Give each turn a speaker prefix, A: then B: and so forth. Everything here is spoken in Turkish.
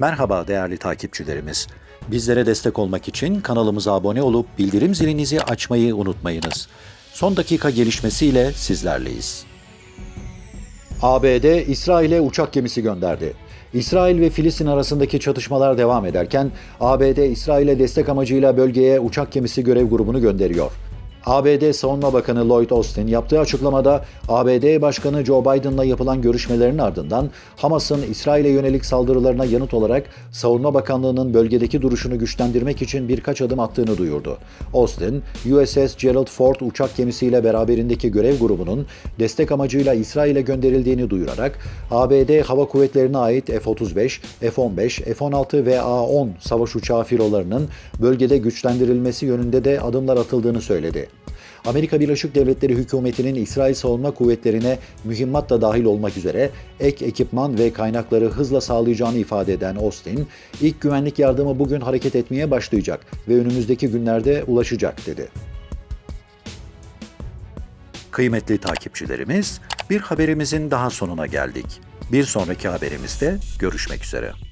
A: Merhaba değerli takipçilerimiz. Bizlere destek olmak için kanalımıza abone olup bildirim zilinizi açmayı unutmayınız. Son dakika gelişmesiyle sizlerleyiz. ABD İsrail'e uçak gemisi gönderdi. İsrail ve Filistin arasındaki çatışmalar devam ederken ABD İsrail'e destek amacıyla bölgeye uçak gemisi görev grubunu gönderiyor. ABD Savunma Bakanı Lloyd Austin yaptığı açıklamada ABD Başkanı Joe Biden'la yapılan görüşmelerin ardından Hamas'ın İsrail'e yönelik saldırılarına yanıt olarak Savunma Bakanlığı'nın bölgedeki duruşunu güçlendirmek için birkaç adım attığını duyurdu. Austin, USS Gerald Ford uçak gemisiyle beraberindeki görev grubunun destek amacıyla İsrail'e gönderildiğini duyurarak ABD Hava Kuvvetleri'ne ait F-35, F-15, F-16 ve A-10 savaş uçağı filolarının bölgede güçlendirilmesi yönünde de adımlar atıldığını söyledi. Amerika Birleşik Devletleri hükümetinin İsrail Savunma Kuvvetlerine mühimmat da dahil olmak üzere ek ekipman ve kaynakları hızla sağlayacağını ifade eden Austin, ilk güvenlik yardımı bugün hareket etmeye başlayacak ve önümüzdeki günlerde ulaşacak dedi. Kıymetli takipçilerimiz, bir haberimizin daha sonuna geldik. Bir sonraki haberimizde görüşmek üzere.